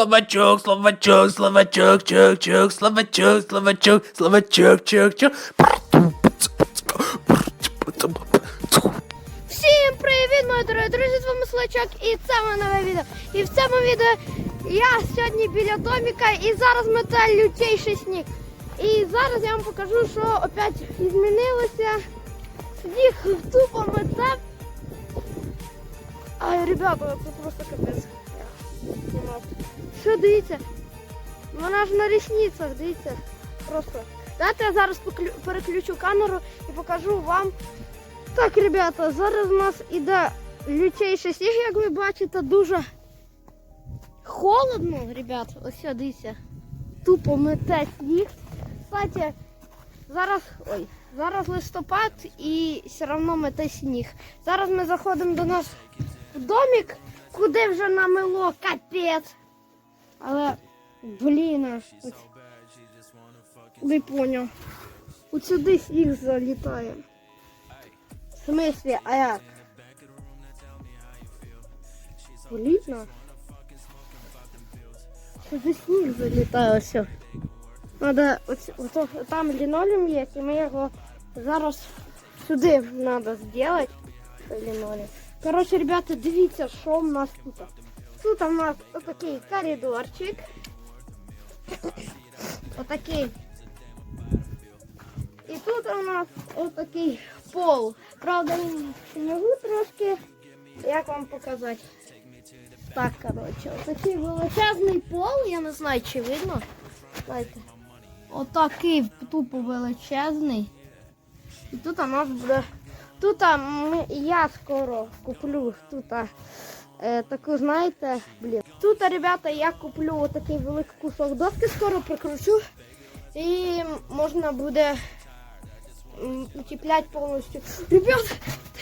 Словачок, словачок, словачок, чок, чок, словачок, словачок, словачок, чок, чок. Всім привіт, мої дорогі друзі, з вами Слачок і це моє нове відео. І в цьому відео я сьогодні біля доміка і зараз мете лютейший сніг. І зараз я вам покажу, що опять змінилося. Сніг тупо мете. Ай, ребята, це просто капець. Я знімав. Що дивіться? Вона ж на рісницях, дивіться. Просто. Давайте я зараз переключу камеру і покажу вам. Так, ребята, зараз у нас іде лютейший сніг, як ви бачите, дуже холодно, ребята. Ось дивіться. Тупо мете сніг. Кстати, зараз. Ой, зараз листопад і все одно мете сніг. Зараз ми заходимо до нас в домик, куди вже намело капець. Але, блін, ось. Не поняв. От сюди сніг залітає. В смысле, а як? Політно? Сюди сніг залітає все. Надо, ось, ото, там лінолеум є, і ми його зараз сюди треба зробити. Лінолеум. Коротше, ребята, дивіться, що в нас тут. Тут у нас отакий коридорчик. Отакий. І тут у нас отакий пол. Правда, він снігу трошки. Як вам показати? Так, коротше, отакий величезний пол, я не знаю, чи видно. Знаєте. Отакий тупо величезний. І тут у нас буде. Тут я скоро куплю тут е, таку, знаєте, блін. Тут, ребята, я куплю отакий великий кусок доски, скоро прикручу. І можна буде м, утеплять повністю. Ребят,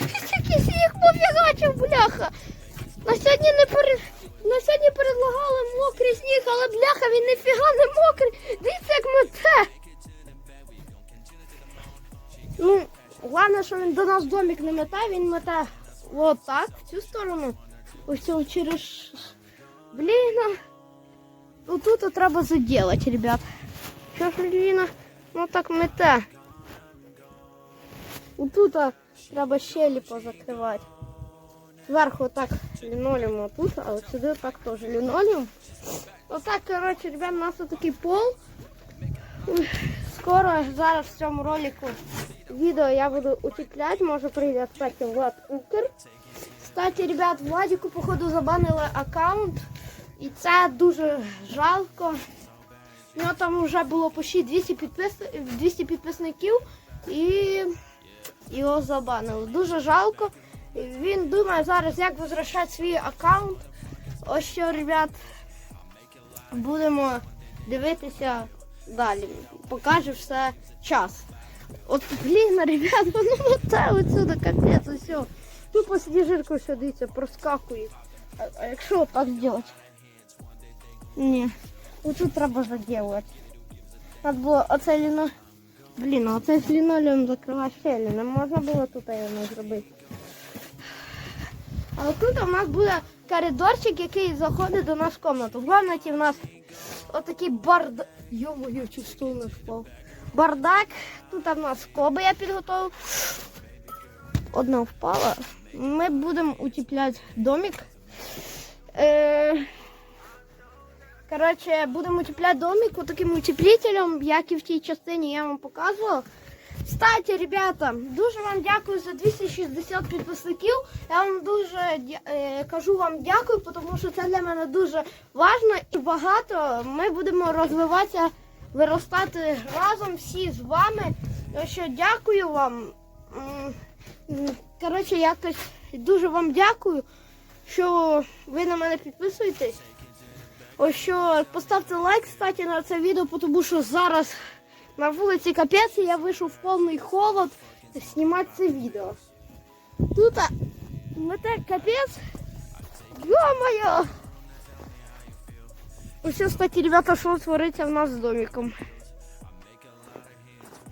який сніг пофігачив, бляха. На сьогодні не пере... На сьогодні предлагали мокрий сніг, але бляха він ніфіга не мокрий. головне, що він до нас домик не мете, він мете от так, в цю сторону. Ось цього через. Блін. а. Ну тут треба заділати, ребят. Що ж Ліна? Ну так мете. Отут а, треба щелі позакривати. Зверху так лінолеум отут, а от сюди так теж лінолеум. Отак, коротше, ребят, у нас такий пол. Ух, Скоро зараз в цьому ролику відео я буду утепляти, може прийде кстати, Влад Укр. Кстати, ребят, Владіку, походу, забанили аккаунт. І це дуже жалко. У нього там вже було почти 200, підпис... 200 підписників і його забанили. Дуже жалко. Він думає зараз, як возвращати свій аккаунт. Ось що, ребят, будемо дивитися далі. Покаже все час. От, блін, ребят, воно мете отсюди, капець, усе. Тупо сніжирку все, дивіться, проскакує. А, а якщо так зробити? Ні. Оцю треба заділувати. Треба було оце ліно. Блін, а оце з лінолеум закривати щелі. Можна було тут його зробити. А тут у нас буде коридорчик, який заходить до нас в комнату. В кімнаті в нас отакий бардак. Йо-моє, стол не впав. Бардак. Тут у нас скоби я підготував. Одна впала. Ми будемо утепляти домик. Е... Коротше, будемо утепляти домик таким утеплителем, як і в тій частині я вам показувала. Кстати, ребята, дуже вам дякую за 260 підписників. Я вам дуже е, кажу вам дякую, тому що це для мене дуже важливо і багато. Ми будемо розвиватися, виростати разом всі з вами. Що дякую вам. Коротше, якось дуже вам дякую, що ви на мене підписуєтесь. Ось що поставте лайк, кстати, на це відео, тому що зараз на вулиці капець, я вийшов в повний холод знімати це відео. Тут мете капець. Йо-моє! Ось, кстати, ребята, що твориться в нас з домиком.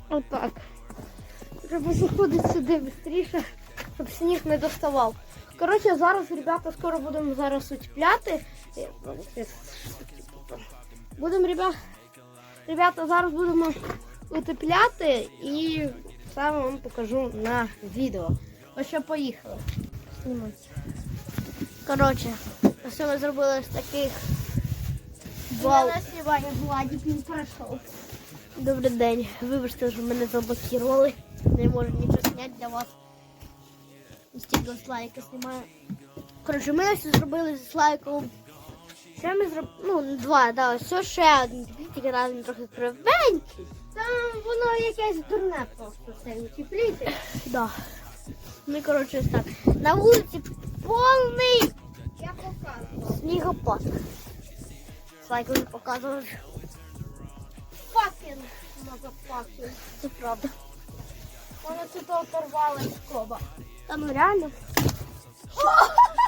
Отак. Треба заходити сюди швидше, щоб сніг не доставав. Коротше, зараз, ребята, скоро будемо зараз утепляти. Е, Будемо, ребята, ребята, зараз будемо утепляти і все вам покажу на відео. Ось що поїхали. Коротше, ось ми зробили з таких бал. Сьогодні Владик він пройшов. Добрий день. Вибачте, що мене заблокували. Не можу нічого зняти для вас. Стільки слайка знімаю. Коротше, ми ось зробили з слайком. Що ми зробили? Ну, два, да, ось все ще один. Тільки раз він трохи кривенький. Там воно якесь дурне просто це утепліти. Да. Ми, коротше, ось так. На вулиці повний Я показував. снігопад. Слайк вже показував. Факін. Мазафакін. Це правда. Воно тут оторвалась скоба. Та ну реально.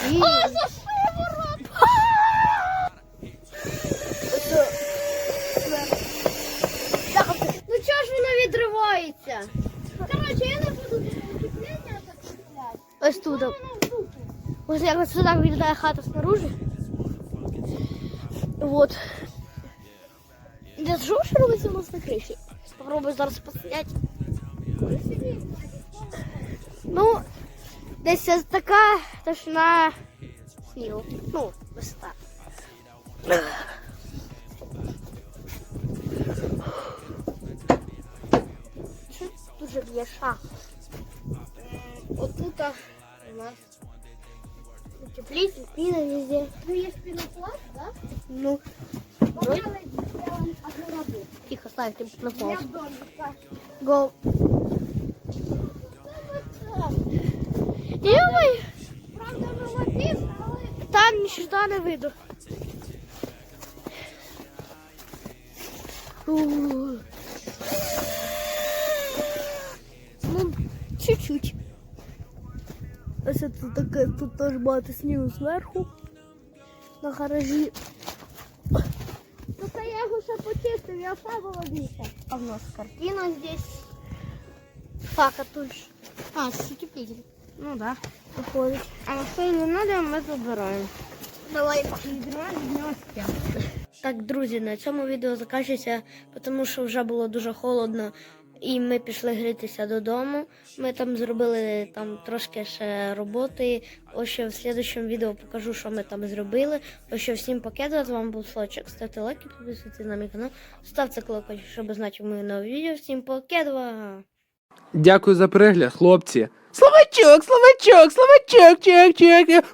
А, за шиворот! Ну чого ж воно відривається? Коротше, я не буду утеплення так купляти. Ось тут. Ось як так виглядає хата снаружи. Вот. Де що ж робиться у нас на криші? Попробую зараз посидять. Ну, десь ось така тошна снігу. Ну, висота. Що дуже б'є шах? Отут у нас утеплитель, піна везде. Ну є пінопласт, так? Ну, Поняли, я вам одну тихо, ставь ты на Я паузу. в домі. так. Go. Не видно. Ну, чуть-чуть. Ось це таке, тут теж багато снігу зверху. На гаражі. ну, це я його ще почистив, я все володіся. А в нас картина здесь. Так, а тут ж. А, це утеплитель. Ну да, виходить. А все не треба, ми забираємо. Давай. Так, друзі, на цьому відео закінчується, тому що вже було дуже холодно. І ми пішли грітися додому. Ми там зробили там трошки ще роботи. Ось ще в слідчому відео покажу, що ми там зробили. Ось що всім пакет. З вами був Слочок. Ставте лайки, підписуйтесь на мій канал. Ставте колокольчик, щоб знати моє нове відео. Всім покедва! Дякую за перегляд, хлопці. Словачок, словачок, словачок, чек, чек.